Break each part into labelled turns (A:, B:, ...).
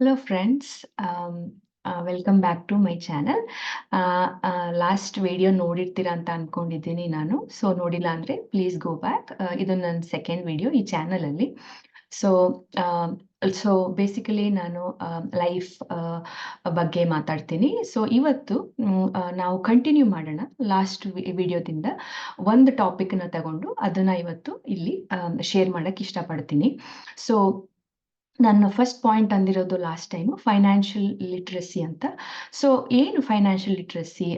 A: Hello friends welcome back to my channel last video ನೋಡಿರ್ತೀರಾ ಅಂತ ಅನ್ಕೊಂಡಿದ್ದೀನಿ ನಾನು. ಸೊ ನೋಡಿಲ್ಲ ಅಂದರೆ ಪ್ಲೀಸ್ ಗೋ ಬ್ಯಾಕ್ ಇದು ನನ್ನ ಸೆಕೆಂಡ್ ವಿಡಿಯೋ ಈ ಚಾನಲಲ್ಲಿ ಸೊ ಸೊ ಬೇಸಿಕಲಿ ನಾನು ಲೈಫ್ ಬಗ್ಗೆ ಮಾತಾಡ್ತೀನಿ. ಸೊ ಇವತ್ತು ಆ, ನಾವು ಕಂಟಿನ್ಯೂ ಮಾಡೋಣ ಲಾಸ್ಟ್ ವಿಡಿಯೋದಿಂದ ಒಂದು ಟಾಪಿಕ್ನ ತಗೊಂಡು ಅದನ್ನ ಇವತ್ತು ಇಲ್ಲಿ ಶೇರ್ ಮಾಡಕ್ಕೆ ಇಷ್ಟಪಡ್ತೀನಿ. ಸೊ ನನ್ನ ಫಸ್ಟ್ ಪಾಯಿಂಟ್ ಅಂದಿರೋದು ಲಾಸ್ಟ್ ಟೈಮು ಫೈನಾನ್ಷಿಯಲ್ ಲಿಟ್ರಸಿ ಅಂತ. ಸೊ ಏನು ಫೈನಾನ್ಷಿಯಲ್ ಲಿಟ್ರಸಿ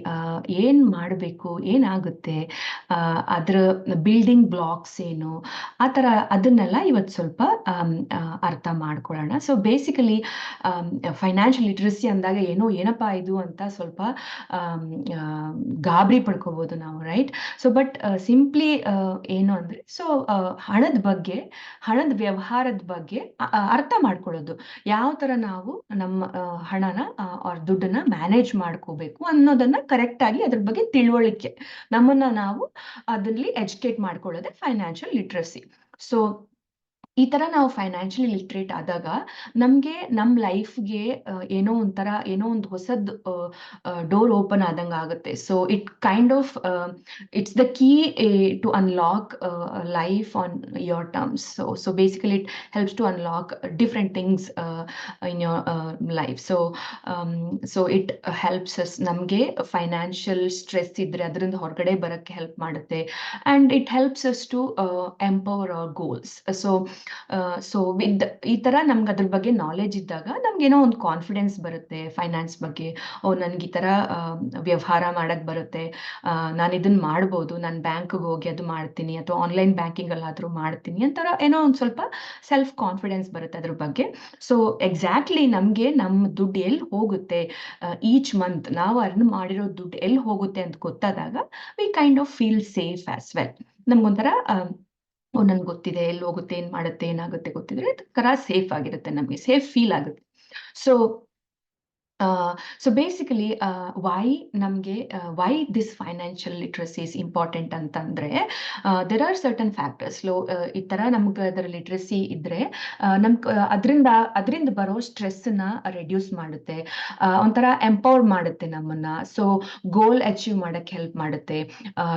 A: ಏನು ಮಾಡಬೇಕು? ಏನಾಗುತ್ತೆ? ಅದರ ಬಿಲ್ಡಿಂಗ್ ಬ್ಲಾಕ್ಸ್ ಏನು? ಆ ಥರ ಅದನ್ನೆಲ್ಲ ಇವತ್ತು ಸ್ವಲ್ಪ ಅರ್ಥ ಮಾಡ್ಕೊಳ್ಳೋಣ. ಸೊ ಬೇಸಿಕಲಿ ಫೈನಾನ್ಷಿಯಲ್ ಲಿಟ್ರಸಿ ಅಂದಾಗ ಏನೋ, ಏನಪ್ಪ ಇದು ಅಂತ ಸ್ವಲ್ಪ ಗಾಬರಿ ಪಡ್ಕೋಬೋದು ನಾವು ರೈಟ್ ಸೊ ಬಟ್ ಸಿಂಪ್ಲಿ ಏನು ಅಂದರೆ ಸೊ ಹಣದ ಬಗ್ಗೆ, ಹಣದ ವ್ಯವಹಾರದ ಬಗ್ಗೆ ಅರ್ಥ ಮಾಡ್ಕೊಳ್ಳೋದು. ಯಾವ ತರ ನಾವು ನಮ್ಮ ಹಣನ ಅವ್ರ ದುಡ್ಡನ್ನ ಮ್ಯಾನೇಜ್ ಮಾಡ್ಕೋಬೇಕು ಅನ್ನೋದನ್ನ ಕರೆಕ್ಟ್ ಆಗಿ ಅದ್ರ ಬಗ್ಗೆ ತಿಳುವಳಿಕೆ. ನಮ್ಮನ್ನ ನಾವು ಅದ್ರಲ್ಲಿ ಎಜುಕೇಟ್ ಮಾಡ್ಕೊಳ್ಳೋದೇ ಫೈನಾನ್ಷಿಯಲ್ ಲಿಟ್ರಸಿ ಸೊ ಈ ತರ ನಾವು ಫೈನಾನ್ಷಿಯಲಿ ಲಿಟ್ರೇಟ್ ಆದಾಗ ನಮ್ಗೆ ನಮ್ಮ ಲೈಫ್ಗೆ ಏನೋ ಒಂಥರ, ಏನೋ ಒಂದು ಹೊಸದ್ ಡೋರ್ ಓಪನ್ ಆದಂಗ ಆಗುತ್ತೆ. So it kind of it's the key to unlock life on your terms so so basically it helps to unlock different things in your life so so it helps us ನಮಗೆ financial stress ಇದ್ರೆ ಅದರಿಂದ ಹೊರಗಡೆ ಬರೋಕ್ಕೆ help ಮಾಡುತ್ತೆ. And it helps us to empower our goals so so with ಈ ತರ ನಮ್ಗೆ ಅದ್ರ ಬಗ್ಗೆ ನಾಲೆಜ್ ಇದ್ದಾಗ ನಮ್ಗೇನೋ ಒಂದು ಕಾನ್ಫಿಡೆನ್ಸ್ ಬರುತ್ತೆ ಫೈನಾನ್ಸ್ ಬಗ್ಗೆ. ಓ ನನ್ಗೆ ಈ ಆ, ವ್ಯವಹಾರ ಮಾಡಕ್ ಬರುತ್ತೆ. ನಾನು ಇದನ್ನ ಮಾಡ್ಬೋದು ನಾನು ಬ್ಯಾಂಕ್ಗೆ ಹೋಗಿ ಅದು ಮಾಡ್ತೀನಿ ಅಥವಾ ಆನ್ಲೈನ್ ಬ್ಯಾಂಕಿಂಗ್ ಅಲ್ಲಾದ್ರೂ ಮಾಡ್ತೀನಿ ಅಂತರ ಏನೋ ಒಂದು ಸ್ವಲ್ಪ ಸೆಲ್ಫ್ ಕಾನ್ಫಿಡೆನ್ಸ್ ಬರುತ್ತೆ ಅದ್ರ ಬಗ್ಗೆ. ಸೊ ಎಕ್ಸಾಕ್ಟ್ಲಿ ನಮ್ಗೆ ನಮ್ಮ ದುಡ್ಡು ಎಲ್ಲಿ ಹೋಗುತ್ತೆ? ಈಚ್ ಮಂತ್ ನಾವು ಅರ್ನ್ ಮಾಡಿರೋ ದುಡ್ಡು ಎಲ್ಲಿ ಹೋಗುತ್ತೆ ಅಂತ ಗೊತ್ತಾದಾಗ we kind of feel safe as well ನಮ್ಗೊಂಥರ ಓ, ನನ್ಗೆ ಗೊತ್ತಿದೆ, ಎಲ್ಲಿ ಹೋಗುತ್ತೆ, ಏನ್ ಮಾಡುತ್ತೆ, ಏನಾಗುತ್ತೆ ಗೊತ್ತಿದ್ರೆ ಕರ ಸೇಫ್ ಆಗಿರುತ್ತೆ ನಮಗೆ ಸೇಫ್ ಫೀಲ್ ಆಗುತ್ತೆ. ಸೊ ಸೊ ಬೇಸಿಕಲಿ ವೈ ನಮಗೆ why this financial literacy is important ಅಂತಂದ್ರೆ ದೆರ್ ಆರ್ ಸರ್ಟನ್ ಫ್ಯಾಕ್ಟರ್ಸ್ ಲೋ ಈ ತರ ನಮ್ಗೆ ಅದರ ಲಿಟ್ರಸಿ ಇದ್ರೆ ನಮ್ ಅದರಿಂದ ಅದರಿಂದ ಬರೋ ಸ್ಟ್ರೆಸ್ನ ರೆಡ್ಯೂಸ್ ಮಾಡುತ್ತೆ. ಆ, ಒಂಥರ ಎಂಪವರ್ ಮಾಡುತ್ತೆ ನಮ್ಮನ್ನ. ಸೊ ಗೋಲ್ ಅಚೀವ್ ಮಾಡಕ್ಕೆ ಹೆಲ್ಪ್ ಮಾಡುತ್ತೆ.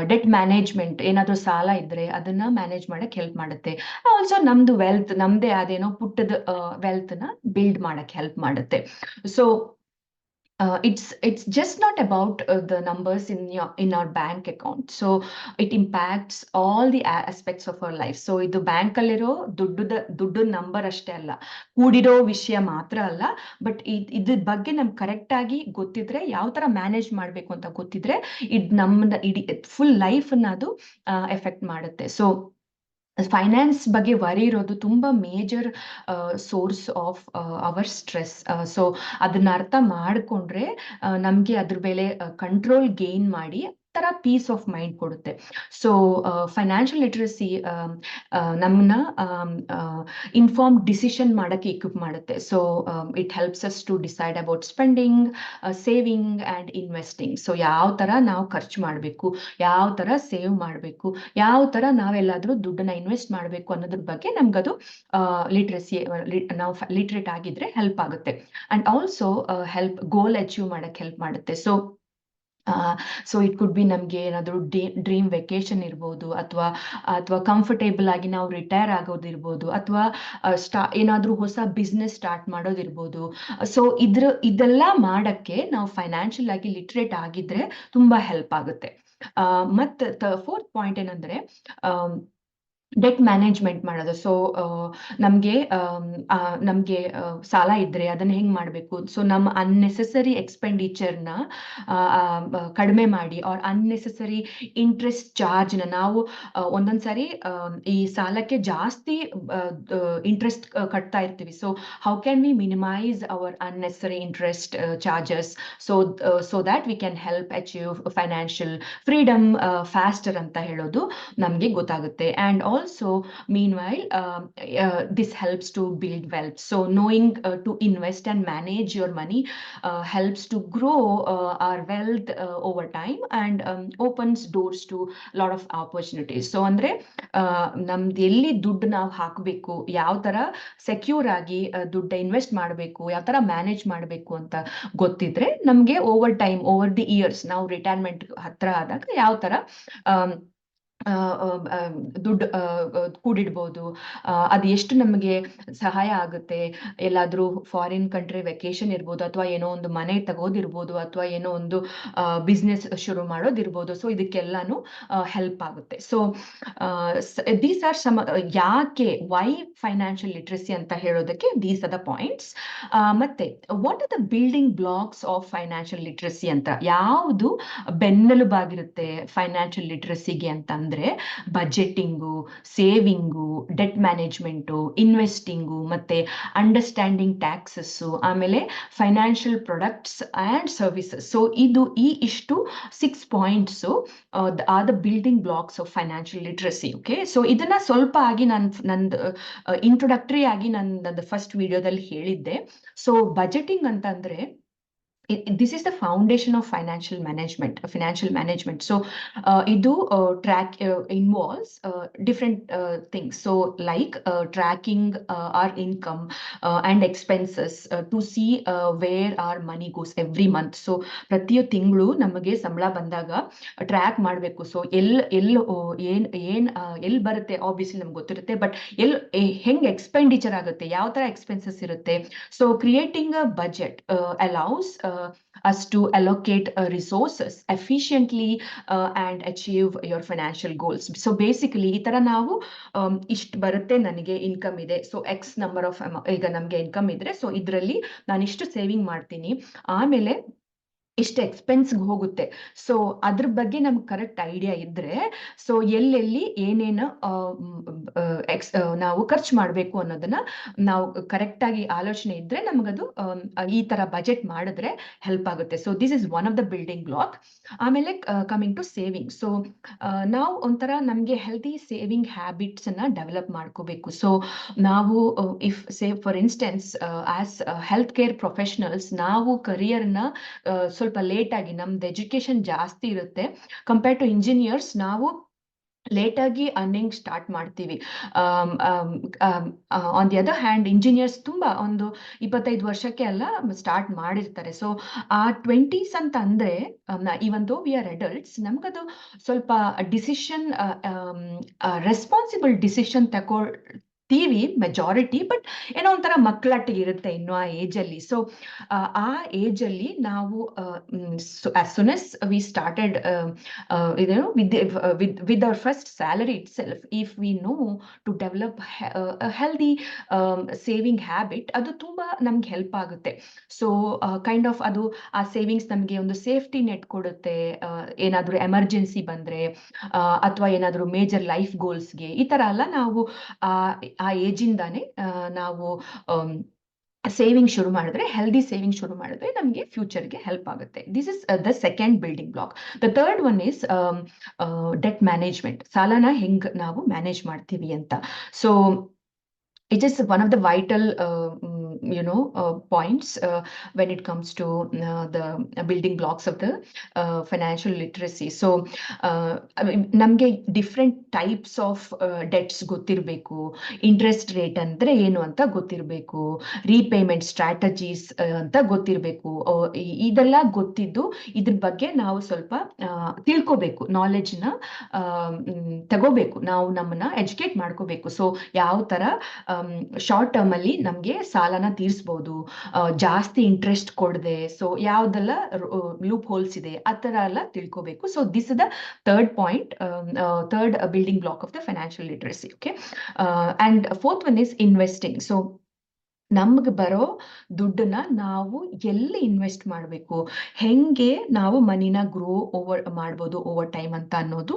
A: ಡೆಟ್ ಮ್ಯಾನೇಜ್ಮೆಂಟ್ ಏನಾದರೂ ಸಾಲ ಇದ್ರೆ ಅದನ್ನ ಮ್ಯಾನೇಜ್ ಮಾಡಕ್ಕೆ ಹೆಲ್ಪ್ ಮಾಡುತ್ತೆ. ಆಲ್ಸೋ ನಮ್ದು ವೆಲ್ತ್ ನಮ್ದೇ ಅದೇನೋ ಪುಟ್ಟದ ನ ಬಿಲ್ಡ್ ಮಾಡಕ್ಕೆ ಹೆಲ್ಪ್ ಮಾಡುತ್ತೆ. So uh, it's it's just not about uh, the numbers in your in our bank account. So it impacts all the aspects of our life. So ಇದು bank ಅಲ್ಲಿರೋ ದುಡ್ಡದ ದುಡ್ಡು ನಂಬರ್ ಅಷ್ಟೇ ಅಲ್ಲ. ಕೂಡಿರೋ ವಿಷಯ ಮಾತ್ರ ಅಲ್ಲ. ಬಟ್ ಇದ್ರ ಬಗ್ಗೆ ನಮ್ಗೆ ಕರೆಕ್ಟ್ ಆಗಿ ಗೊತ್ತಿದ್ರೆ ಯಾವ ತರ ಮ್ಯಾನೇಜ್ ಮಾಡ್ಬೇಕು ಅಂತ ಗೊತ್ತಿದ್ರೆ ಇದು ನಮ್ಮ ಇಡೀ ಫುಲ್ ಲೈಫ್ ಅದು ಎಫೆಕ್ಟ್ ಮಾಡುತ್ತೆ. ಸೊ ಫೈನಾನ್ಸ್ ಬಗ್ಗೆ ವರಿ ಇರೋದು ತುಂಬ major source of our stress so ಅದನ್ನ ಅರ್ಥ ಮಾಡಿಕೊಂಡ್ರೆ ನಮಗೆ ಅದ್ರ ಮೇಲೆ ಕಂಟ್ರೋಲ್ ಗೇನ್ ಮಾಡಿ ತರ ಪೀಸ್ ಆಫ್ ಮೈಂಡ್ ಕೊಡುತ್ತೆ. ಸೊ ಫೈನಾನ್ಷಿಯಲ್ ಲಿಟ್ರಸಿ ನಮ್ಮನ್ನ ಇನ್ಫಾರ್ಮ್ ಡಿಸಿಷನ್ ಮಾಡೋಕ್ಕೆ ಇಕ್ವಿಪ್ ಮಾಡುತ್ತೆ. So it helps us to decide about spending saving and investing so ಯಾವ ಥರ ನಾವು ಖರ್ಚು ಮಾಡಬೇಕು, ಯಾವ ಥರ ಸೇವ್ ಮಾಡಬೇಕು, ಯಾವ ಥರ ನಾವೆಲ್ಲಾದರೂ ದುಡ್ಡನ್ನ ಇನ್ವೆಸ್ಟ್ ಮಾಡಬೇಕು ಅನ್ನೋದ್ರ ಬಗ್ಗೆ ನಮ್ಗದು ಲಿಟ್ರಸಿ ನಾವು ಲಿಟ್ರೇಟ್ ಆಗಿದ್ರೆ ಹೆಲ್ಪ್ ಆಗುತ್ತೆ. And also help goal achieve ಮಾಡೋಕ್ಕೆ ಹೆಲ್ಪ್ ಮಾಡುತ್ತೆ. So so it could be ನಮಗೆ ಏನಾದರೂ ಡ್ರೀಮ್ ವೆಕೇಷನ್ ಇರ್ಬೋದು ಅಥವಾ ಅಥವಾ ಕಂಫರ್ಟೇಬಲ್ ಆಗಿ ನಾವು ರಿಟೈರ್ ಆಗೋದಿರ್ಬೋದು ಅಥವಾ ಸ್ಟಾ ಏನಾದರೂ ಹೊಸ ಬಿಸ್ನೆಸ್ ಸ್ಟಾರ್ಟ್ ಮಾಡೋದಿರ್ಬೋದು ಸೊ ಇದ್ರ, ಇದೆಲ್ಲ ಮಾಡಕ್ಕೆ ನಾವು ಫೈನಾನ್ಷಿಯಲ್ ಆಗಿ ಲಿಟ್ರೇಟ್ ಆಗಿದ್ರೆ ತುಂಬಾ ಹೆಲ್ಪ್ ಆಗುತ್ತೆ. ಮತ್ತೆ ಫೋರ್ತ್ ಪಾಯಿಂಟ್ ಏನಂದ್ರೆ ಡೆಟ್ ಮ್ಯಾನೇಜ್ಮೆಂಟ್ ಮಾಡೋದು. ಸೊ ನಮಗೆ ನಮಗೆ ಸಾಲ ಇದ್ರೆ ಅದನ್ನ ಹೆಂಗ್ ಮಾಡಬೇಕು? ಸೊ ನಮ್ಮ ಅನ್ನೆಸೆಸರಿ ಎಕ್ಸ್ಪೆಂಡಿಚರ್ನ ಕಡಿಮೆ ಮಾಡಿ ಆರ್ ಅನ್ನೆಸೆಸರಿ ಇಂಟ್ರೆಸ್ಟ್ ಚಾರ್ಜ್ನ ನಾವು ಒಂದೊಂದ್ಸರಿ ಈ ಸಾಲಕ್ಕೆ ಜಾಸ್ತಿ ಇಂಟ್ರೆಸ್ಟ್ ಕಟ್ತಾ ಇರ್ತೀವಿ. So how can we minimise our unnecessary interest charges so so that we can help achieve financial freedom faster ಅಂತ ಹೇಳೋದು ನಮಗೆ ಗೊತ್ತಾಗುತ್ತೆ. And also meanwhile um, uh, this helps to build wealth so knowing uh, to invest and manage your money uh, helps to grow uh, our wealth uh, over time and um, opens doors to a lot of opportunities so andre ನಮ್ದು ಎಲ್ಲಿ ದುಡ್ಡು ನಾವು ಹಾಕಬೇಕು ಯಾವ ತರ secure ಆಗಿ ದುಡ್ಡು invest ಮಾಡಬೇಕು ಯಾವ ತರ ಮ್ಯಾನೇಜ್ ಮಾಡಬೇಕು ಅಂತ ಗೊತ್ತಿದ್ರೆ ನಮ್ಗೆ over time over the years ನಾವು ರಿಟೈರ್ಮೆಂಟ್ ಹತ್ರ ಆದಾಗ ಯಾವ ತರ ದುಡ್ಡು ಕೂಡಿಡ್ಬೋದು. ಅದು ಎಷ್ಟು ನಮಗೆ ಸಹಾಯ ಆಗುತ್ತೆ? ಎಲ್ಲಾದ್ರೂ ಫಾರಿನ್ ಕಂಟ್ರಿ ವೆಕೇಶನ್ ಇರ್ಬೋದು ಅಥವಾ ಏನೋ ಒಂದು ಮನೆ ತಗೋದಿರ್ಬೋದು ಅಥವಾ ಏನೋ ಒಂದು ಬಿಸ್ನೆಸ್ ಶುರು ಮಾಡೋದಿರ್ಬೋದು. ಸೊ ಇದಕ್ಕೆಲ್ಲಾನು ಹೆಲ್ಪ್ ಆಗುತ್ತೆ. ಸೊ ದೀಸ್ ಆರ್ ಸಮ ಯಾಕೆ ವೈ ಫೈನಾನ್ಷಿಯಲ್ ಲಿಟ್ರಸಿ ಅಂತ ಹೇಳೋದಕ್ಕೆ ದೀಸ್ ಆರ್ ದ ಪಾಯಿಂಟ್ಸ್ ಮತ್ತೆ what are the building blocks of financial literacy ಅಂತ? ಯಾವುದು ಬೆನ್ನೆಲುಬಾಗಿರುತ್ತೆ ಫೈನಾನ್ಷಿಯಲ್ ಲಿಟ್ರಸಿಗೆ ಅಂತಂದ್ರೆ budgeting saving debt management investing ಮತ್ತೆ ಅಂಡರ್ಸ್ಟ್ಯಾಂಡಿಂಗ್ ಟ್ಯಾಕ್ಸಸ್ಸು ಆಮೇಲೆ financial products and services so ಇದು ಈ ಇಷ್ಟು six points are the building blocks of financial literacy okay so ಇದನ್ನ ಸ್ವಲ್ಪ ಆಗಿ ನಾನು, ನಂದು ಇಂಟ್ರೊಡಕ್ಟ್ರಿ ಆಗಿ ನಾನು, ನಂದು ಫಸ್ಟ್ ವಿಡಿಯೋದಲ್ಲಿ ಹೇಳಿದ್ದೆ. ಸೊ ಬಜೆಟಿಂಗ್ ಅಂತಂದ್ರೆ this is the foundation of financial management financial management so ಇದು track involves different things so like tracking our income and expenses to see where our money goes every month so ಪ್ರತಿಯೊ ತಿಂಗಳು ನಮಗೆ ಸಂಬಳ ಬಂದಾಗ track ಮಾಡಬೇಕು. So L L ಏನ್ ಏನ್ ಎಲ್ಲಿ ಬರುತ್ತೆ? ಆಬ್ವಿಯಸ್ಲಿ ನಮ್ಗೆ ಗೊತ್ತಿರುತ್ತೆ ಬಟ್ ಎಲ್ ಹೆಂಗೆ ಎಕ್ಸ್ಪೆಂಡಿಚರ್ ಆಗುತ್ತೆ? ಯಾವ ತರ ಎಕ್ಸ್ಪೆನ್ಸಸ್ ಇರುತ್ತೆ? So creating a budget allows us to allocate uh, resources efficiently uh, and achieve your financial goals. So basically ಈ ತರ ನಾವು ಇಷ್ಟು ಬರುತ್ತೆ ನನಗೆ ಇನ್ಕಮ್ ಇದೆ ಸೊ ಎಕ್ಸ್ ನಂಬರ್ ಆಫ್ ಈಗ ನಮಗೆ ಇನ್ಕಮ್ ಇದ್ರೆ ಸೊ ಇದರಲ್ಲಿ ನಾನು ಇಷ್ಟು ಸೇವಿಂಗ್ ಮಾಡ್ತೀನಿ ಆಮೇಲೆ ಇಷ್ಟು ಎಕ್ಸ್ಪೆನ್ಸ್ಗೆ ಹೋಗುತ್ತೆ. ಸೊ ಅದ್ರ ಬಗ್ಗೆ ನಮ್ಗೆ ಕರೆಕ್ಟ್ ಐಡಿಯಾ ಇದ್ರೆ ಸೊ ಎಲ್ಲೆಲ್ಲಿ ಏನೇನು ಎಕ್ಸ್ ನಾವು ಖರ್ಚು ಮಾಡಬೇಕು ಅನ್ನೋದನ್ನ ನಾವು ಕರೆಕ್ಟ್ ಆಗಿ ಆಲೋಚನೆ ಇದ್ರೆ ನಮಗದು ಈ ತರ ಬಜೆಟ್ ಮಾಡಿದ್ರೆ ಹೆಲ್ಪ್ ಆಗುತ್ತೆ. So this is one of the building block ಆಮೇಲೆ ಕಮಿಂಗ್ ಟು ಸೇವಿಂಗ್ ಸೊ ನಾವು ಒಂಥರ ನಮಗೆ ಹೆಲ್ದಿ ಸೇವಿಂಗ್ ಹ್ಯಾಬಿಟ್ಸ್ ಅನ್ನ ಡೆವಲಪ್ ಮಾಡ್ಕೋಬೇಕು. ಸೊ ನಾವು if save for instance as health care professionals ನಾವು ಕರಿಯರ್ನ ಸ್ವಲ್ಪ ಲೇಟ್ ಲೇಟಾಗಿ ನಮ್ದು ಎಜುಕೇಶನ್ ಜಾಸ್ತಿ ಇರುತ್ತೆ. ಕಂಪೇರ್ ಟು ಇಂಜಿನಿಯರ್ಸ್ ನಾವು ಲೇಟಾಗಿ ಅರ್ನಿಂಗ್ ಸ್ಟಾರ್ಟ್ ಮಾಡ್ತೀವಿ. On the other hand engineers ತುಂಬ ಒಂದು ಇಪ್ಪತ್ತೈದು ವರ್ಷಕ್ಕೆ ಎಲ್ಲ ಸ್ಟಾರ್ಟ್ ಮಾಡಿರ್ತಾರೆ. ಸೊ ಆ ಟ್ವೆಂಟೀಸ್ ಅಂತ ಅಂದ್ರೆ ಇವನ್ ದೋ ವಿ ಆರ್ ಅಡಲ್ಟ್ಸ್ ನಮ್ಗದು ಸ್ವಲ್ಪ ಡಿಸಿಷನ್ ರೆಸ್ಪಾನ್ಸಿಬಲ್ ಡಿಸಿಷನ್ ತಗೊಳ್ತೀವಿ ಮೆಜಾರಿಟಿ ಬಟ್ ಏನೋ ಒಂಥರ ಮಕ್ಕಳಟ್ಟಿಗೆ ಇರುತ್ತೆ ಇನ್ನು ಆ ಏಜಲ್ಲಿ ಸೊ ಆ ಏಜಲ್ಲಿ ನಾವು as soon as we started ಇದೇನು with with our first salary itself if we know to develop healthy saving habit ಅದು ತುಂಬ ನಮ್ಗೆ ಹೆಲ್ಪ್ ಆಗುತ್ತೆ. ಸೊ ಕೈಂಡ್ ಆಫ್ ಅದು, ಆ ಸೇವಿಂಗ್ಸ್ ನಮಗೆ ಒಂದು ಸೇಫ್ಟಿ ನೆಟ್ ಕೊಡುತ್ತೆ ಏನಾದರೂ ಎಮರ್ಜೆನ್ಸಿ ಬಂದರೆ ಅಥವಾ ಏನಾದರೂ ಮೇಜರ್ ಲೈಫ್ ಗೋಲ್ಸ್ಗೆ ಈ ಥರ ಎಲ್ಲ ನಾವು ಆ ಏಜಿಂದಾನೇ ನಾವು ಸೇವಿಂಗ್ ಶುರು ಮಾಡಿದ್ರೆ, ಹೆಲ್ದಿ ಸೇವಿಂಗ್ ಶುರು ಮಾಡಿದ್ರೆ ನಮಗೆ ಫ್ಯೂಚರ್ಗೆ ಹೆಲ್ಪ್ ಆಗುತ್ತೆ. This is the second building block the third one is debt management ಸಾಲನ ಹೆಂಗ್ ನಾವು ಮ್ಯಾನೇಜ್ ಮಾಡ್ತೀವಿ ಅಂತ. So it is one of the vital you know uh, points uh, when it comes to uh, the building blocks of the financial literacy. So ನಮ್ಗೆ different types of debts ಗೊತ್ತಿರಬೇಕು. Interest rate ಅಂದ್ರೆ ಏನು ಅಂತ ಗೊತ್ತಿರಬೇಕು. Repayment strategies ಅಂತ ಗೊತ್ತಿರಬೇಕು. ಇದೆಲ್ಲ ಗೊತ್ತಿದ್ದು ಇದ್ರ ಬಗ್ಗೆ ನಾವು ಸ್ವಲ್ಪ ತಿಳ್ಕೊಬೇಕು. ನಾಲೆಡ್ಜ್ನ ತಗೋಬೇಕು. ನಾವು ನಮ್ಮನ್ನ ಎಜುಕೇಟ್ ಮಾಡ್ಕೋಬೇಕು. ಸೊ ಯಾವ ತರ ಶಾರ್ಟ್ ಟರ್ಮಲ್ಲಿ ನಮ್ಗೆ ಸಾಲನ ತೀರಿಸ್ಬೋದು. ಜಾಸ್ತಿ ಇಂಟ್ರೆಸ್ಟ್ ಕೊಡದೆ. ಸೊ ಯಾವ್ದೆಲ್ಲ ಲೂಪ್ ಹೋಲ್ಸ್ ಇದೆ, ಆ ತರ ಎಲ್ಲ ತಿಳ್ಕೋಬೇಕು. So this the third point third building block of the financial literacy okay and fourth one is investing so ನಮ್ಗೆ ಬರೋ ದುಡ್ಡನ್ನ ನಾವು ಎಲ್ಲಿ ಇನ್ವೆಸ್ಟ್ ಮಾಡಬೇಕು? ಹೆಂಗೆ ನಾವು ಮನಿನ ಗ್ರೋ ಓವರ್ ಮಾಡ್ಬೋದು ಓವರ್ ಟೈಮ್ ಅಂತ ಅನ್ನೋದು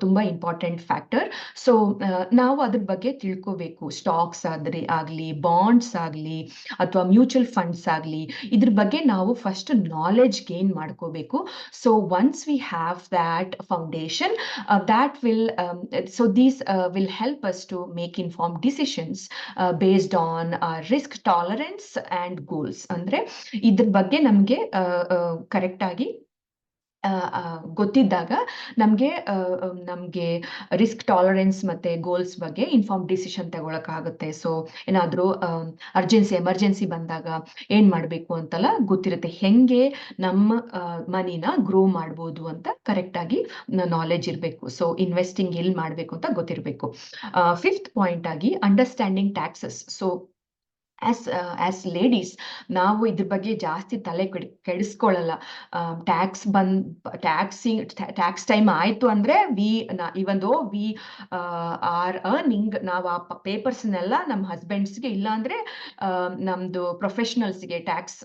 A: ತುಂಬಾ ಇಂಪಾರ್ಟೆಂಟ್ ಫ್ಯಾಕ್ಟರ್. ಸೊ ನಾವು ಅದ್ರ ಬಗ್ಗೆ ತಿಳ್ಕೋಬೇಕು. ಸ್ಟಾಕ್ಸ್ ಆದ್ರೆ ಆಗ್ಲಿ, ಬಾಂಡ್ಸ್ ಆಗ್ಲಿ, ಅಥವಾ ಮ್ಯೂಚುವಲ್ ಫಂಡ್ಸ್ ಆಗ್ಲಿ, ಇದ್ರ ಬಗ್ಗೆ ನಾವು ಫಸ್ಟ್ ನಾಲೆಡ್ಜ್ ಗೇನ್ ಮಾಡ್ಕೋಬೇಕು. So, once we have that foundation that will so, these will help us to make inform decisions based on risk tolerance and goals ಅಂದ್ರೆ ಇದ್ರ ಬಗ್ಗೆ ನಮ್ಗೆ ಕರೆಕ್ಟ್ ಆಗಿ ಗೊತ್ತಿದ್ದಾಗ ನಮ್ಗೆ ನಮ್ಗೆ ರಿಸ್ಕ್ ಟಾಲರೆನ್ಸ್ ಮತ್ತೆ ಗೋಲ್ಸ್ ಬಗ್ಗೆ ಇನ್ಫಾರ್ಮ್ ಡಿಸಿಷನ್ ತಗೊಳಕ್ಕಾಗುತ್ತೆ. ಸೊ ಏನಾದರೂ ಅರ್ಜೆನ್ಸಿ ಎಮರ್ಜೆನ್ಸಿ ಬಂದಾಗ ಏನ್ ಮಾಡ್ಬೇಕು ಅಂತೆಲ್ಲ ಗೊತ್ತಿರುತ್ತೆ. ಹೆಂಗೆ ನಮ್ಮ ಮನಿನ ಗ್ರೋ ಮಾಡ್ಬೋದು ಅಂತ ಕರೆಕ್ಟಾಗಿ ನಾಲೆಜ್ ಇರಬೇಕು. ಸೊ ಇನ್ವೆಸ್ಟಿಂಗ್ ಎಲ್ಲಿ ಮಾಡ್ಬೇಕು ಅಂತ ಗೊತ್ತಿರಬೇಕು. ಫಿಫ್ತ್ ಪಾಯಿಂಟ್ ಆಗಿ understanding taxes so as as ladies ನಾವು ಇದ್ರ ಬಗ್ಗೆ ಜಾಸ್ತಿ ತಲೆ ಕೆಡ್ ಕೆಡಿಸ್ಕೊಳ್ಳಲ್ಲ ಟ್ಯಾಕ್ಸ್ ಬಂದ್ ಟ್ಯಾಕ್ಸಿಂಗ್ ಟ್ಯಾಕ್ಸ್ ಟೈಮ್ ಆಯ್ತು ಅಂದ್ರೆ ವಿ ಇವನ್ ದೋ ವಿ ಆರ್ ಅರ್ನಿಂಗ್ ನಾವು ಆ ಪೇಪರ್ಸ್ನೆಲ್ಲ ನಮ್ಮ ಹಸ್ಬೆಂಡ್ಸ್ಗೆ ಇಲ್ಲ ಅಂದ್ರೆ ನಮ್ದು ಪ್ರೊಫೆಷನಲ್ಸ್ಗೆ ಟ್ಯಾಕ್ಸ್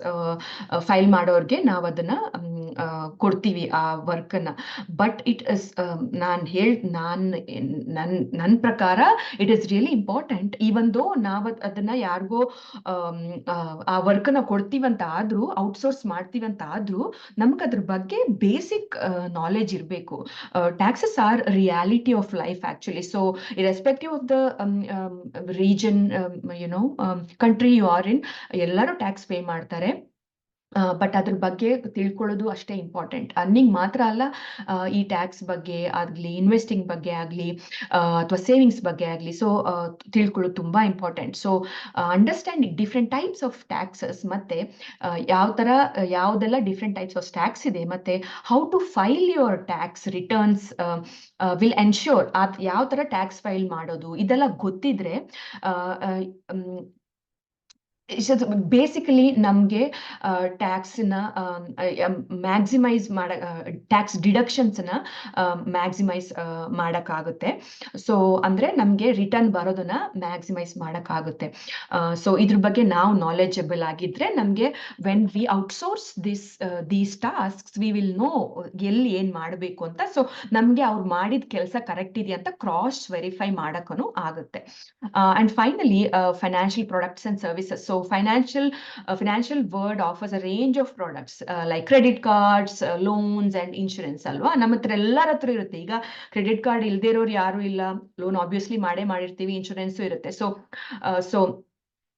A: ಫೈಲ್ ಮಾಡೋರ್ಗೆ ನಾವು ಅದನ್ನ ಕೊಡ್ತೀವಿ ಆ ವರ್ಕನ್ನು ಬಟ್ ಇಟ್ ಇಸ್ ನಾನು ಹೇಳ್, ನಾನ್ ನನ್ನ ನನ್ನ ಪ್ರಕಾರ it is really important even though ನಾವು ಅದನ್ನ ಯಾರಿಗೋ ಆ ವರ್ಕ್ನ ಕೊಡ್ತೀವಂತ ಆದ್ರೂ ಔಟ್ಸೋರ್ಸ್ ಮಾಡ್ತೀವಂತ ಆದ್ರೂ, ನಮ್ಗೆ ಅದ್ರ ಬಗ್ಗೆ ಬೇಸಿಕ್ ನಾಲೆಜ್ ಇರಬೇಕು. Taxes are reality of life actually so irrespective of the region you know country you are in ಎಲ್ಲರೂ ಟ್ಯಾಕ್ಸ್ ಪೇ ಮಾಡ್ತಾರೆ. ಬಟ್ ಅದ್ರ ಬಗ್ಗೆ ತಿಳ್ಕೊಳ್ಳೋದು ಅಷ್ಟೇ ಇಂಪಾರ್ಟೆಂಟ್ ಅರ್ನಿಂಗ್ ಮಾತ್ರ ಅಲ್ಲ ಈ ಟ್ಯಾಕ್ಸ್ ಬಗ್ಗೆ ಆಗಲಿ ಇನ್ವೆಸ್ಟಿಂಗ್ ಬಗ್ಗೆ ಆಗಲಿ ಅಥವಾ ಸೇವಿಂಗ್ಸ್ ಬಗ್ಗೆ ಆಗಲಿ ಸೊ ತಿಳ್ಕೊಳ್ಳೋದು ತುಂಬಾ important so understanding different types of taxes ಮತ್ತೆ ಯಾವ ತರ, ಯಾವುದೆಲ್ಲ ಡಿಫ್ರೆಂಟ್ ಟೈಪ್ಸ್ ಆಫ್ ಟ್ಯಾಕ್ಸ್ ಇದೆ ಮತ್ತೆ how to file your tax returns will ensure ಯಾವ ತರ ಟ್ಯಾಕ್ಸ್ ಫೈಲ್ ಮಾಡೋದು, ಇದೆಲ್ಲ ಗೊತ್ತಿದ್ರೆ ಬೇಸಿಕಲಿ ನಮಗೆ ಟ್ಯಾಕ್ಸ್ನ ಮ್ಯಾಕ್ಸಿಮೈಸ್ ಮಾಡ ಟ್ಯಾಕ್ಸ್ ಡಿಡಕ್ಷನ್ಸ್ನ ಮ್ಯಾಕ್ಸಿಮೈಸ್ ಮಾಡೋಕ್ಕಾಗುತ್ತೆ. ಸೊ ಅಂದ್ರೆ ನಮಗೆ ರಿಟರ್ನ್ ಬರೋದನ್ನ ಮ್ಯಾಕ್ಸಿಮೈಸ್ ಮಾಡೋಕ್ಕಾಗುತ್ತೆ. ಸೊ ಇದ್ರ ಬಗ್ಗೆ ನಾವು ನಾಲೆಜಬಲ್ ಆಗಿದ್ರೆ ನಮಗೆ when we outsource this these tasks we will know ಎಲ್ಲಿ ಏನು ಮಾಡಬೇಕು ಅಂತ. ಸೊ ನಮಗೆ ಅವ್ರು ಮಾಡಿದ ಕೆಲಸ ಕರೆಕ್ಟ್ ಇದೆಯಾ ಅಂತ ಕ್ರಾಸ್ ವೆರಿಫೈ ಮಾಡೋಕ್ಕೂ ಆಗುತ್ತೆ. And finally financial products and services so financial uh, financial word offers a range of products uh, like credit cards uh, loans and insurance ಅಲ್ವಾ ನಮ್ಮ ಹತ್ರ ಎಲ್ಲರ ಹತ್ರ ಇರುತ್ತೆ ಈಗ ಕ್ರೆಡಿಟ್ ಕಾರ್ಡ್ ಇಲ್ದೇ ಇರೋರು ಯಾರು ಇಲ್ಲ ಲೋನ್ ಆಬ್ವಿಯಸ್ಲಿ ಮಾಡೇ ಮಾಡಿರ್ತೀವಿ ಇನ್ಶೂರೆನ್ಸು ಇರುತ್ತೆ ಸೊ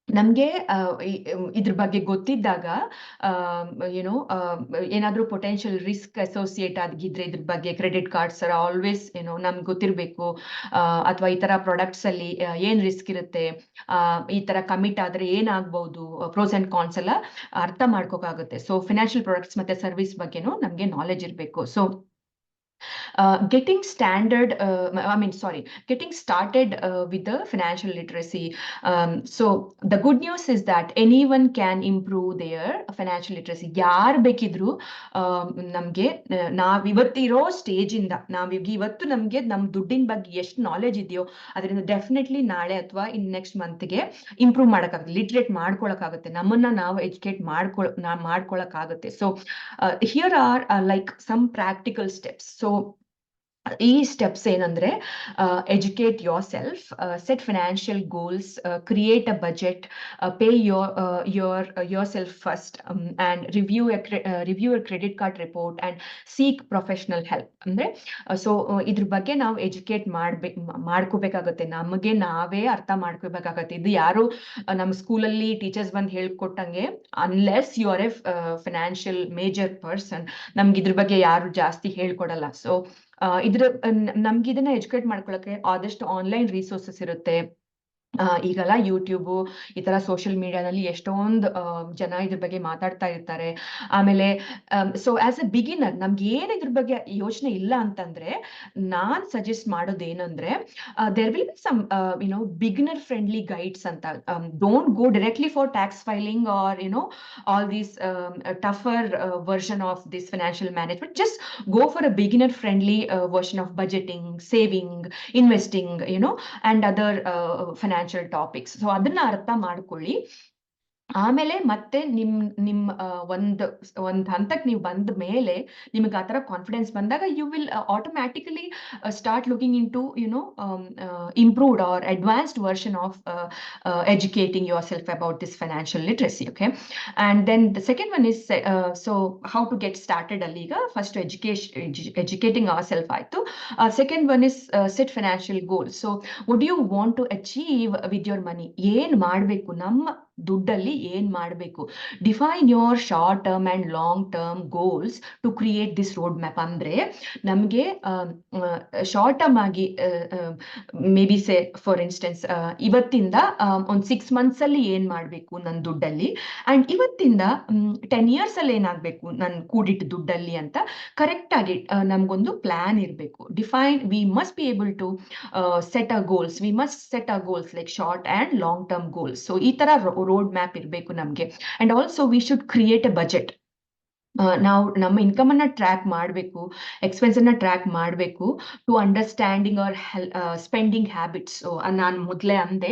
A: ನಮ್ಗೆ ಇದ್ರ ಬಗ್ಗೆ ಗೊತ್ತಿದ್ದಾಗ ಏನೋ ಏನಾದರೂ ಪೊಟೆನ್ಷಿಯಲ್ ರಿಸ್ಕ್ ಅಸೋಸಿಯೇಟ್ ಆಗಿದ್ರೆ ಇದ್ರ ಬಗ್ಗೆ ಕ್ರೆಡಿಟ್ ಕಾರ್ಡ್ಸ್ ಆಲ್ವೇಸ್ ಏನೋ ನಮ್ಗೆ ಗೊತ್ತಿರಬೇಕು. ಅಥವಾ ಈ ತರ ಪ್ರಾಡಕ್ಟ್ಸ್ ಅಲ್ಲಿ ಏನ್ ರಿಸ್ಕ್ ಇರುತ್ತೆ ಈ ತರ ಕಮಿಟ್ ಆದ್ರೆ ಏನಾಗ್ಬೋದು ಪ್ರೋಸ್ ಅಂಡ್ ಕಾನ್ಸ್ ಎಲ್ಲ ಅರ್ಥ ಮಾಡ್ಕೋಕಾಗುತ್ತೆ. ಸೊ ಫಿನಾನ್ಷಿಯಲ್ ಪ್ರಾಡಕ್ಟ್ಸ್ ಮತ್ತೆ ಸರ್ವಿಸ್ ಬಗ್ಗೆನೂ ನಮಗೆ ನಾಲೆಜ್ ಇರಬೇಕು. So Uh, getting standard, uh, I mean, sorry, getting started uh, with the financial literacy. Um, so the good news is that anyone can improve their financial literacy. ಯಾರು ಬೇಕಿದ್ರು ನಮಗೆ ನಾವ್ ಇವತ್ತಿರೋ ಸ್ಟೇಜಿಂದ ಇಂದ ಇವತ್ತು ನಮ್ಗೆ ನಮ್ ದುಡ್ಡಿನ ಬಗ್ಗೆ ಎಷ್ಟು ನಾಲೆಜ್ ಇದೆಯೋ ಅದರಿಂದ ಡೆಫಿನೆಟ್ಲಿ ನಾಳೆ ಅಥವಾ ಇನ್ ನೆಕ್ಸ್ಟ್ ಮಂತ್ಗೆ ಇಂಪ್ರೂವ್ ಮಾಡೋಕ್ಕಾಗುತ್ತೆ ಲಿಟ್ರೇಟ್ ಮಾಡ್ಕೊಳಕ್ಕಾಗುತ್ತೆ ನಮ್ಮನ್ನ ನಾವು ಎಜುಕೇಟ್ ಮಾಡ್ಕೊಳ್ ಮಾಡ್ಕೊಳಕ್ಕಾಗುತ್ತೆ so here are like some practical steps so So ಈ ಸ್ಟೆಪ್ಸ್ ಏನಂದ್ರೆ educate yourself set financial goals create a budget pay your your yourself first and review review credit card report and seek professional help ಅಂದ್ರೆ so ಇದ್ರ ಬಗ್ಗೆ ನಾವು educate ಮಾಡ್ಬೇಕು ಮಾಡ್ಕೋಬೇಕಾಗತ್ತೆ. ನಮಗೆ ನಾವೇ ಅರ್ಥ ಮಾಡ್ಕೋಬೇಕಾಗತ್ತೆ. ಇದು ಯಾರು ನಮ್ಮ ಸ್ಕೂಲಲ್ಲಿ ಟೀಚರ್ಸ್ ಬಂದು ಹೇಳ್ಕೊಟ್ಟಂಗೆ unless you are a financial major person ನಮ್ಗೆ ಇದ್ರ ಬಗ್ಗೆ ಯಾರು ಜಾಸ್ತಿ ಹೇಳ್ಕೊಡಲ್ಲ. ಸೊ ಇದ್ರ ನಮ್ಗೆ ಇದನ್ನ ಎಜುಕೇಟ್ ಮಾಡ್ಕೊಳಕ್ಕೆ ಆದಷ್ಟು ಆನ್ಲೈನ್ ರಿಸೋರ್ಸಸ್ ಇರುತ್ತೆ. ಈಗೆಲ್ಲ ಯೂಟ್ಯೂಬು ಈ ತರ ಸೋಷಿಯಲ್ ಮೀಡಿಯಾದಲ್ಲಿ ಎಷ್ಟೊಂದು ಜನ ಇದ್ರ ಬಗ್ಗೆ ಮಾತಾಡ್ತಾ ಇರ್ತಾರೆ. ಆಮೇಲೆ ಸೊ ಆಸ್ ಎ ಬಿಗಿನರ್ ನಮ್ಗೆ ಏನು ಇದ್ರ ಬಗ್ಗೆ ಯೋಚನೆ ಇಲ್ಲ ಅಂತಂದ್ರೆ, ನಾನ್ ಸಜೆಸ್ಟ್ ಮಾಡೋದು ಏನಂದ್ರೆ there will be some you know beginner friendly guides ಅಂತ. Don't go directly for tax filing or you know all these tougher version of this financial management just go for a beginner friendly version of budgeting saving investing you know and other financial financial topics so ಅದನ್ನ ಅರ್ಥ ಮಾಡ್ಕೊಳ್ಳಿ. ಆಮೇಲೆ ಮತ್ತೆ ನಿಮ್ ನಿಮ್ ಒಂದ್ ಒಂದ್ ಹಂತಕ್ಕೆ ನೀವು ಬಂದ ಮೇಲೆ ನಿಮಗೆ ಆ ತರ ಕಾನ್ಫಿಡೆನ್ಸ್ ಬಂದಾಗ you will automatically start looking into you know improved or advanced version of educating yourself about this financial literacy okay and then the second one is so how to get started ಅಲ್ಲಿ ಈಗ first education educating our self ಆಯಿತು. Second one is set financial goal so would you want to achieve with your money ಏನ್ ಮಾಡಬೇಕು? ನಮ್ಮ ದುಡ್ಡಲ್ಲಿ ಏನ್ ಮಾಡಬೇಕು? Define your short term and long term goals to create this road map ಅಂದ್ರೆ ನಮಗೆ short term ಆಗಿ maybe say for instance ಇವತ್ತಿಂದ ಒಂದು ಸಿಕ್ಸ್ ಮಂತ್ಸ್ ಅಲ್ಲಿ ಏನ್ ಮಾಡಬೇಕು ನನ್ನ ದುಡ್ಡಲ್ಲಿ? ಅಂಡ್ ಇವತ್ತಿಂದ ಟೆನ್ ಇಯರ್ಸ್ ಅಲ್ಲಿ ಏನಾಗಬೇಕು ನನ್ನ ಕೂಡಿಟ್ಟ ದುಡ್ಡಲ್ಲಿ ಅಂತ ಕರೆಕ್ಟ್ ಆಗಿ ನಮ್ಗೊಂದು ಪ್ಲಾನ್ ಇರಬೇಕು. Define we must be able to set a goals we must set a goals like short and long term goals so ಈ ತರ ರೋಡ್ ಮ್ಯಾಪ್ ಇರಬೇಕು ನಮಗೆ. And also we should create a budget ನಾವು ನಮ್ಮ income ಅನ್ನ track ಮಾಡಬೇಕು expense ಅನ್ನ track ಮಾಡಬೇಕು to understanding our spending habits ನಾನು ಮೊದಲೇ ಅಂದೆ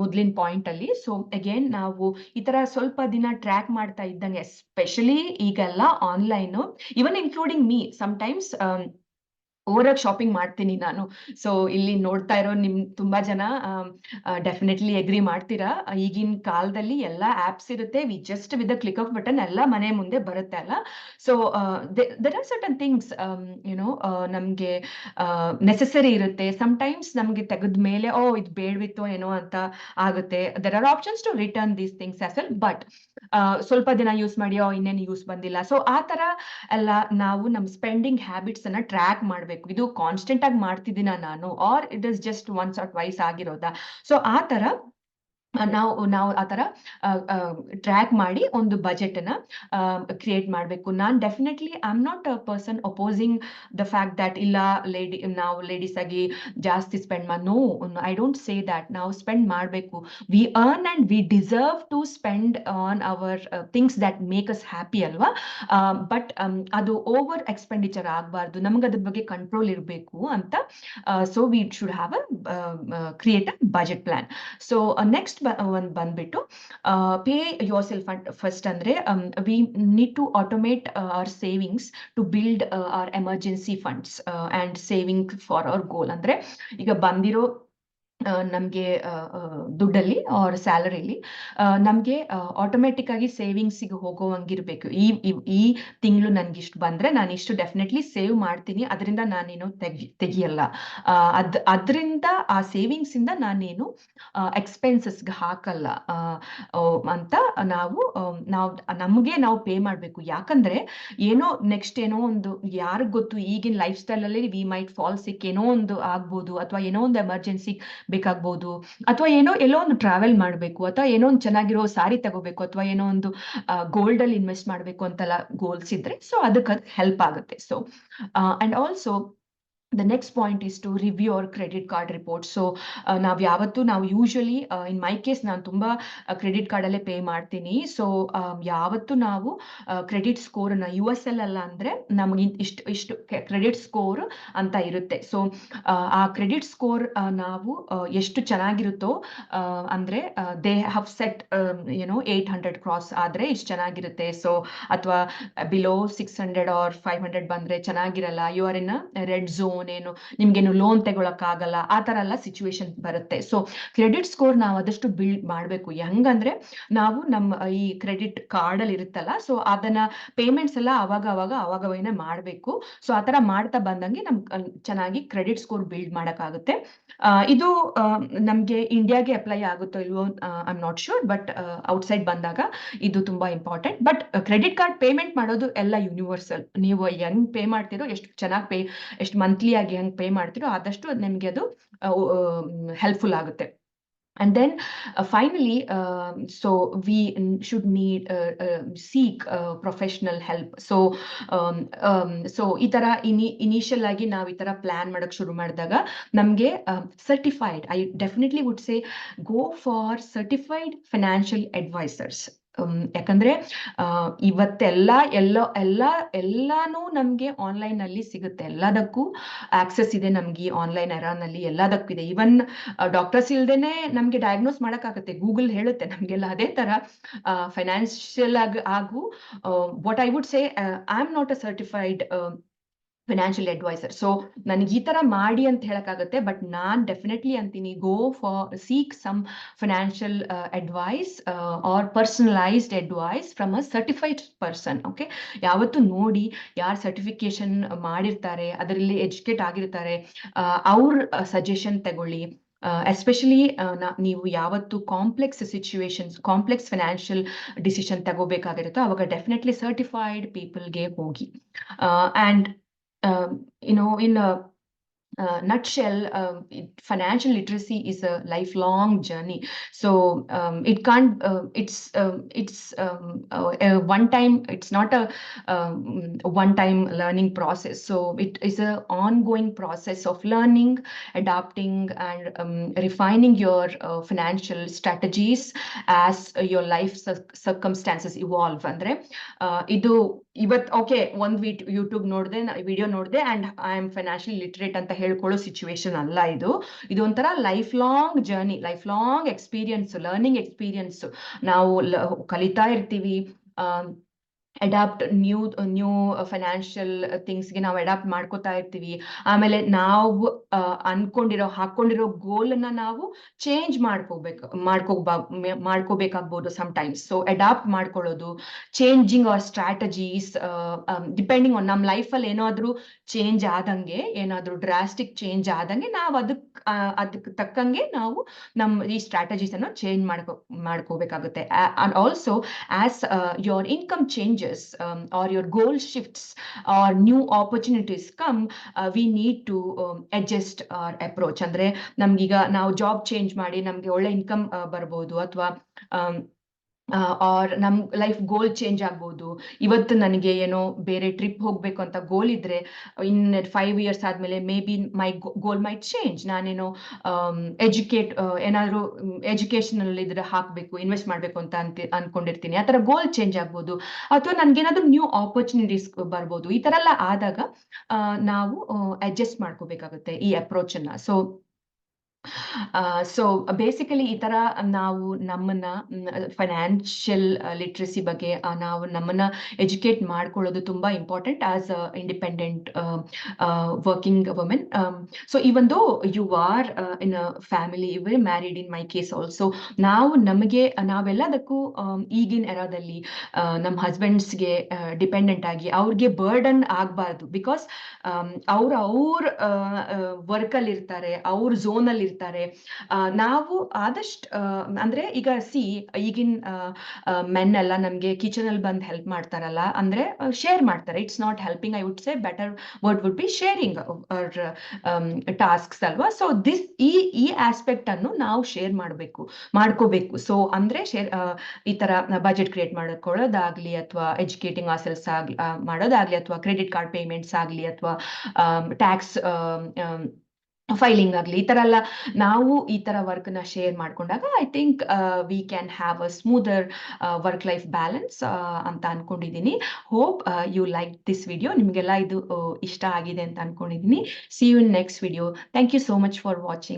A: ಮೊದಲಿನ ಪಾಯಿಂಟ್ ಅಲ್ಲಿ. ಸೊ ಅಗೇನ್ ನಾವು ಈ ತರ ಸ್ವಲ್ಪ ದಿನ ಟ್ರ್ಯಾಕ್ ಮಾಡ್ತಾ ಇದ್ದಂಗೆ ಎಸ್ಪೆಷಲಿ ಈಗೆಲ್ಲ online even including me sometimes ಓವರಾಗಿ shopping ಮಾಡ್ತೀನಿ ನಾನು. ಸೊ ಇಲ್ಲಿ ನೋಡ್ತಾ ಇರೋ ನಿಮ್ ತುಂಬಾ ಜನ ಡೆಫಿನೆಟ್ಲಿ ಎಗ್ರಿ ಮಾಡ್ತೀರಾ? ಈಗಿನ ಕಾಲದಲ್ಲಿ ಎಲ್ಲ ಆಪ್ಸ್ ಇರುತ್ತೆ. We just with the click of button ಎಲ್ಲ ಮನೆ ಮುಂದೆ ಬರುತ್ತೆ ಅಲ್ಲ? So there are certain things you know ನಮ್ಗೆ ನೆಸೆಸರಿ ಇರುತ್ತೆ. ಸಮ್ ಟೈಮ್ಸ್ ನಮ್ಗೆ ತೆಗೆದ ಮೇಲೆ, ಓ, ಇದು ಬೇಡವಿತ್ತು ಏನೋ ಅಂತ ಆಗುತ್ತೆ. There are options to return these things as well but ಸ್ವಲ್ಪ ದಿನ ಯೂಸ್ ಮಾಡಿ, ಓ, ಇನ್ನೇನು ಯೂಸ್ ಬಂದಿಲ್ಲ. ಸೊ ಆ ತರ ಎಲ್ಲ ನಾವು ನಮ್ಮ ಸ್ಪೆಂಡಿಂಗ್ ಹ್ಯಾಬಿಟ್ಸ್ ಅನ್ನ ಟ್ರ್ಯಾಕ್ ಮಾಡಬೇಕು. ಇದು ಕಾನ್ಸ್ಟೆಂಟ್ ಆಗಿ ಮಾಡ್ತಿದ್ದೀನ ನಾನು? Or it is just once or twice ಆಗಿರೋದಾ? So ಆ ತರ ನಾವು ನಾವು ಆ ಥರ ಟ್ರ್ಯಾಕ್ ಮಾಡಿ ಒಂದು ಬಜೆಟ್ ಅನ್ನ ಕ್ರಿಯೇಟ್ ಮಾಡಬೇಕು. ನಾನು definitely I am not a person opposing the fact that ಇಲ್ಲ ಲೇಡಿ ನಾವು ಲೇಡೀಸ್ ಆಗಿ ಜಾಸ್ತಿ ಸ್ಪೆಂಡ್ ಮಾಡಿ no I don't say that ನಾವು ಸ್ಪೆಂಡ್ ಮಾಡಬೇಕು. We earn and we deserve to spend on our things that make us happy ಅಲ್ವಾ? But ಅದು over expenditure ಆಗಬಾರ್ದು. ನಮ್ಗೆ ಅದ್ರ ಬಗ್ಗೆ ಕಂಟ್ರೋಲ್ ಇರಬೇಕು ಅಂತ so we should have a create a budget plan so next ಒಂದು ಬಂದ್ಬಿಟ್ಟು ಪೇ ಯೋರ್ ಸೆಲ್ಫ್ ಫಸ್ಟ್ ಅಂದ್ರೆ we need to automate our savings to build our emergency funds and saving for our goal ಅಂದ್ರೆ, ಈಗ ಬಂದಿರೋ ನಮಗೆ ದುಡ್ಡಲ್ಲಿ R ಸ್ಯಾಲರಿಲಿ ನಮಗೆ automatic ಆಗಿ ಸೇವಿಂಗ್ಸಿಗೆ ಹೋಗೋವಂಗಿರ್ಬೇಕು. ಈ, ಈ- ತಿಂಗಳು ನನ್ಗೆ ಇಷ್ಟು ಬಂದ್ರೆ ನಾನು ಇಷ್ಟು ಡೆಫಿನೆಟ್ಲಿ ಸೇವ್ ಮಾಡ್ತೀನಿ, ಅದರಿಂದ ನಾನೇನು ತೆಗಿ, ತೆಗಿಯಲ್ಲ. ಅದ್, ಅದರಿಂದ ಆ ಸೇವಿಂಗ್ಸ್ ಇಂದ ನಾನೇನು ಎಕ್ಸ್ಪೆನ್ಸಸ್ಗೆ ಹಾಕಲ್ಲ. ಅಂತ ನಾವು ನಾವು, ನಮಗೆ ನಾವು ಪೇ ಮಾಡಬೇಕು. ಯಾಕಂದ್ರೆ ಏನೋ ನೆಕ್ಸ್ಟ್ ಏನೋ ಒಂದು, ಯಾರಿಗ್ ಗೊತ್ತು, ಈಗಿನ ಲೈಫ್ ಸ್ಟೈಲಲ್ಲಿ ವಿ ಮೈಟ್ ಫಾಲ್ ಸಿಕ್ ಏನೋ ಒಂದು ಆಗ್ಬೋದು, ಅಥವಾ ಏನೋ ಒಂದು ಎಮರ್ಜೆನ್ಸಿ ಬೇಕಾಗ್ಬೋದು. ಅಥವಾ ಏನೋ ಎಲ್ಲೋ ಒಂದು ಟ್ರಾವೆಲ್ ಮಾಡಬೇಕು, ಅಥವಾ ಏನೋ ಒಂದು ಚೆನ್ನಾಗಿರೋ ಸಾರಿ ತಗೋಬೇಕು, ಅಥವಾ ಏನೋ ಒಂದು ಗೋಲ್ಡ್ ಅಲ್ಲಿ ಇನ್ವೆಸ್ಟ್ ಮಾಡಬೇಕು ಅಂತೆಲ್ಲ ಗೋಲ್ಸ್ ಇದ್ರೆ ಸೊ ಅದಕ್ಕೆ ಅದು ಹೆಲ್ಪ್ ಆಗುತ್ತೆ. So and also the next point is to review our credit card report so ನಾವು ಯಾವತ್ತು, ನಾವು ಯೂಶಲಿ ಇನ್ ಮೈ ಕೇಸ್ ನಾನು ತುಂಬ ಕ್ರೆಡಿಟ್ ಕಾರ್ಡಲ್ಲೇ ಪೇ ಮಾಡ್ತೀನಿ. ಸೊ ಯಾವತ್ತು ನಾವು ಕ್ರೆಡಿಟ್ ಸ್ಕೋರನ್ನ ಯು ಎಸ್ ಎಲ್ ಅಲ್ಲ ಅಂದರೆ ನಮಗೆ ಇಷ್ಟು ಇಷ್ಟು ಕ್ರೆಡಿಟ್ ಸ್ಕೋರ್ ಅಂತ ಇರುತ್ತೆ. ಸೊ ಆ ಕ್ರೆಡಿಟ್ ಸ್ಕೋರ್ ನಾವು ಎಷ್ಟು ಚೆನ್ನಾಗಿರುತ್ತೋ ಅಂದರೆ ಅಂದ್ರೆ ದೇ ಹವ್ ಸೆಟ್ ಏನೋ ಏಯ್ಟ್ ಹಂಡ್ರೆಡ್ ಕ್ರಾಸ್ ಆದರೆ ಇಷ್ಟು ಚೆನ್ನಾಗಿರುತ್ತೆ. ಸೊ ಅಥವಾ below six hundred or five hundred ಬಂದ್ರೆ ಚೆನ್ನಾಗಿರಲ್ಲ. You are in red zone ಏನು ನಿಮ್ಗೇನು ಲೋನ್ ತಗೊಳಕ್ಕಾಗಲ್ಲ, ಆ ಥರ ಎಲ್ಲ ಸಿಚುವೇಶನ್ ಬರುತ್ತೆ. ಸೊ ಕ್ರೆಡಿಟ್ ಸ್ಕೋರ್ ನಾವು ಆದಷ್ಟು ಬಿಲ್ಡ್ ಮಾಡಬೇಕು. ಹೆಂಗಂದ್ರೆ, ನಾವು ನಮ್ಮ ಈ ಕ್ರೆಡಿಟ್ ಕಾರ್ಡ್ ಅಲ್ಲಿ ಇರುತ್ತಲ್ಲ ಸೊ ಅದನ್ನ ಪೇಮೆಂಟ್ಸ್ ಎಲ್ಲ ಅವಾಗ ಅವಾಗ ಅವಾಗವೇನೆ ಮಾಡಬೇಕು. ಸೊ ಆ ಥರ ಮಾಡ್ತಾ ಬಂದಂಗೆ ನಮ್ ಚೆನ್ನಾಗಿ ಕ್ರೆಡಿಟ್ ಸ್ಕೋರ್ ಬಿಲ್ಡ್ ಮಾಡೋಕ್ಕಾಗುತ್ತೆ. ಇದು ನಮ್ಗೆ ಇಂಡಿಯಾಗೆ ಅಪ್ಲೈ ಆಗುತ್ತೋ ಇಲ್ವೋ I am not sure but outside ಬಂದಾಗ ಇದು ತುಂಬಾ important but credit card payment ಮಾಡೋದು ಎಲ್ಲ ಯೂನಿವರ್ಸಲ್ ನೀವು ಹೆಂಗ್ ಪೇ ಮಾಡ್ತೀರೋ, ಎಷ್ಟು ಚೆನ್ನಾಗಿ ಪೇ ಎಷ್ಟು ಮಂತ್ಲಿ ಹೆಂಗ್ ಪೇ ಮಾಡ್ತೀರೋ ಆದಷ್ಟು ಅದು ನಿಮಗೆ ಅದು ಹೆಲ್ಪ್ಫುಲ್ ಆಗುತ್ತೆ. And then uh, finally we uh, professional help. So um, um, so ಈ ತರ ಇನಿ ಇನಿಷಿಯಲ್ ಆಗಿ ನಾವು ಈ ತರ ಪ್ಲಾನ್ ಮಾಡಕ್ ಶುರು ಮಾಡಿದಾಗ ನಮಗೆ certified I definitely would say go for certified financial advisors ಯಾಕಂದ್ರೆ ಇವತ್ತೆಲ್ಲ ಎಲ್ಲ ಎಲ್ಲ, ಎಲ್ಲಾನು ನಮ್ಗೆ ಆನ್ಲೈನ್ ಅಲ್ಲಿ ಸಿಗುತ್ತೆ. ಎಲ್ಲದಕ್ಕೂ ಆಕ್ಸೆಸ್ ಇದೆ ನಮ್ಗೆ ಆನ್ಲೈನ್ ಎರಾನಲ್ಲಿ ಎಲ್ಲದಕ್ಕೂ ಇದೆ. ಇವನ್ ಡಾಕ್ಟರ್ಸ್ ಇಲ್ದೇನೆ ನಮ್ಗೆ ಡಯಾಗ್ನೋಸ್ ಮಾಡಕ್ಕಾಗತ್ತೆ. ಗೂಗಲ್ ಹೇಳುತ್ತೆ ನಮ್ಗೆಲ್ಲ ಅದೇ ತರ. ಫೈನಾನ್ಷಿಯಲ್ ಆಗಿ ಹಾಗೂ what I would say I am not a certified financial advisor so ನನಗೆ ಈ ತರ ಮಾಡಿ ಅಂತ ಹೇಳಕ್ಕಾಗತ್ತೆ ಬಟ್ ನಾನ್ ಡೆಫಿನೆಟ್ಲಿ ಅಂತೀನಿ go for seek some financial advice or personalised advice from a certified person okay ಯಾವತ್ತು ನೋಡಿ ಯಾರು ಸರ್ಟಿಫಿಕೇಶನ್ ಮಾಡಿರ್ತಾರೆ, ಅದರಲ್ಲಿ ಎಜುಕೇಟ್ ಆಗಿರ್ತಾರೆ ಅವ್ರ ಸಜೆಷನ್ ತಗೊಳ್ಳಿ ಎಸ್ಪೆಷಲಿ ನೀವು ಯಾವತ್ತು complex situations complex financial decision ತಗೋಬೇಕಾಗಿರುತ್ತೋ, ಅವಾಗ ಡೆಫಿನೆಟ್ಲಿ ಸರ್ಟಿಫೈಡ್ ಪೀಪಲ್ಗೆ ಹೋಗಿ. And um, you know, in a nutshell, uh, it, financial literacy is a lifelong journey. So um, it can't. Uh, it's it's um, um a one time. It's not a, um, a one time learning process. So it is a ongoing process of learning, adapting, and refining your uh, financial strategies as your life circumstances evolve. Andre, uh, ಇದು ಇವತ್ okay ಒಂದ್ YouTube ನೋಡಿದೆ video ನೋಡಿದೆ and I am financial literate ಅಂತ ಹೇಳ್ಕೊಳ್ಳೋ situation ಅಲ್ಲ ಇದು. ಇದು ಒಂಥರ lifelong journey lifelong experience learning experience ನಾವು ಕಲಿತಾ ಇರ್ತೀವಿ ಅಡಾಪ್ಟ್ ನ್ಯೂ ನ್ಯೂ ಫೈನಾನ್ಷಿಯಲ್ ಥಿಂಗ್ಸ್ಗೆ ನಾವು ಅಡಾಪ್ಟ್ ಮಾಡ್ಕೋತಾ ಇರ್ತೀವಿ. ಆಮೇಲೆ ನಾವು ಅನ್ಕೊಂಡಿರೋ ಹಾಕೊಂಡಿರೋ ಗೋಲ್ ಅನ್ನ ನಾವು ಚೇಂಜ್ ಮಾಡ್ಕೋಬೇಕು ಮಾಡ್ಕೋಬಾ ಮಾಡ್ಕೋಬೇಕಾಗ್ಬೋದು ಸಮ್ಟೈಮ್ಸ್ ಸೊ ಅಡಾಪ್ಟ್ ಮಾಡ್ಕೊಳ್ಳೋದು changing our strategies depending on ನಮ್ಮ ಲೈಫಲ್ಲಿ ಏನಾದ್ರೂ ಚೇಂಜ್ ಆದಂಗೆ, ಏನಾದ್ರೂ ಡ್ರಾಸ್ಟಿಕ್ ಚೇಂಜ್ ಆದಂಗೆ ನಾವು ಅದಕ್ಕೆ ಅದಕ್ಕೆ ತಕ್ಕಂಗೆ ನಾವು ನಮ್ಮ ಈ ಸ್ಟ್ರಾಟಜೀಸ್ ಅನ್ನು ಚೇಂಜ್ ಮಾಡ್ಕೋ, ಮಾಡ್ಕೋಬೇಕಾಗುತ್ತೆ. Also as your income changes or your goal shifts or new opportunities come we need to adjust our approach ಅಂದ್ರೆ ನಮ್ಗೀಗ ನಾವು ಜಾಬ್ ಚೇಂಜ್ ಮಾಡಿ ನಮ್ಗೆ ಒಳ್ಳೆ ಇನ್ಕಮ್ ಬರ್ಬೋದು, ಅಥವಾ ಆರ್ ನಮ್ ಲೈಫ್ ಗೋಲ್ ಚೇಂಜ್ ಆಗ್ಬೋದು. ಇವತ್ತು ನನಗೆ ಏನೋ ಬೇರೆ ಟ್ರಿಪ್ ಹೋಗ್ಬೇಕು ಅಂತ ಗೋಲ್ ಇದ್ರೆ, ಇನ್ ಫೈವ್ ಇಯರ್ಸ್ ಆದ್ಮೇಲೆ maybe my goal my change ನಾನೇನೋ ಎಜುಕೇಟ್ ಏನಾದ್ರು ಎಜುಕೇಶನ್ ಇದ್ರೆ ಹಾಕ್ಬೇಕು ಇನ್ವೆಸ್ಟ್ ಮಾಡ್ಬೇಕು ಅಂತ ಅಂತ, ಅನ್ಕೊಂಡಿರ್ತೀನಿ. ಆ ತರ ಗೋಲ್ ಚೇಂಜ್ ಆಗ್ಬೋದು. ಅಥವಾ ನನ್ಗೇನಾದ್ರೂ ನ್ಯೂ ಆಪರ್ಚುನಿಟೀಸ್ ಬರ್ಬೋದು. ಈ ತರ ಎಲ್ಲ ಆದಾಗ ನಾವು ಅಡ್ಜಸ್ಟ್ ಮಾಡ್ಕೋಬೇಕಾಗುತ್ತೆ ಈ ಅಪ್ರೋಚ್ ಅನ್ನ. ಸೊ ಸೊ ಬೇಸಿಕಲಿ ಈ ತರ ನಾವು ನಮ್ಮನ್ನ ಫೈನಾನ್ಷಿಯಲ್ ಲಿಟ್ರಸಿ ಬಗ್ಗೆ ನಾವು ನಮ್ಮನ್ನ ಎಜುಕೇಟ್ ಮಾಡ್ಕೊಳ್ಳೋದು ತುಂಬಾ important as a independent working women so even ಒಂದು you are in a family you married in my case also ನಾವು ನಮಗೆ ನಾವೆಲ್ಲದಕ್ಕೂ ಆಮ್, ಈಗಿನ ಎರಾದಲ್ಲಿ ನಮ್ಮ ಹಸ್ಬೆಂಡ್ಸ್ಗೆ ಡಿಪೆಂಡೆಂಟ್ ಆಗಿ ಅವ್ರಿಗೆ ಬರ್ಡನ್ ಆಗಬಾರ್ದು ಬಿಕಾಸ್ ಅವ್ರು ಅವ್ರ ವರ್ಕಲ್ಲಿ ಇರ್ತಾರೆ ಅವ್ರ ಝೋನ್ ಅಲ್ಲಿ ಇರ್ತಾರೆ ನಾವು ಆದಷ್ಟು ಅಂದ್ರೆ ಈಗ ಸಿ ಈಗಿನ ಮೆನ್ ಎಲ್ಲ ನಮ್ಗೆ ಕಿಚನ್ ಅಲ್ಲಿ ಬಂದು ಹೆಲ್ಪ್ ಮಾಡ್ತಾರಲ್ಲ ಅಂದ್ರೆ ಶೇರ್ ಮಾಡ್ತಾರೆ. It's not helping I would say better word would be sharing tasks ಅಲ್ವಾ? ಸೊ ದಿಸ್ ಈ ಈ ಆಸ್ಪೆಕ್ಟ್ ಅನ್ನು ನಾವು ಶೇರ್ ಮಾಡಬೇಕು ಮಾಡ್ಕೋಬೇಕು. ಸೊ ಅಂದ್ರೆ ಶೇರ್ ಈ ತರ ಬಜೆಟ್ ಕ್ರಿಯೇಟ್ ಮಾಡ್ಕೊಳ್ಳೋದಾಗ್ಲಿ ಅಥವಾ ಎಜುಕೇಟಿಂಗ್ ಆಸೆಲ್ಸ್ ಆಗ್ಲಿ ಆ, ಮಾಡೋದಾಗ್ಲಿ ಅಥವಾ ಕ್ರೆಡಿಟ್ ಕಾರ್ಡ್ ಪೇಮೆಂಟ್ಸ್ ಆಗ್ಲಿ ಅಥವಾ ಟ್ಯಾಕ್ಸ್ ಫೈಲಿಂಗ್ ಆಗಲಿ, ಈ ತರ ಎಲ್ಲ ನಾವು ಈ ತರ ವರ್ಕ್ನ ಶೇರ್ ಮಾಡ್ಕೊಂಡಾಗ I think we can have a smoother work life balance ಅಂತ ಅನ್ಕೊಂಡಿದ್ದೀನಿ hope you like this video ನಿಮಗೆಲ್ಲ ಇದು ಇಷ್ಟ ಆಗಿದೆ ಅಂತ ಅನ್ಕೊಂಡಿದ್ದೀನಿ see you in next video thank you so much for watching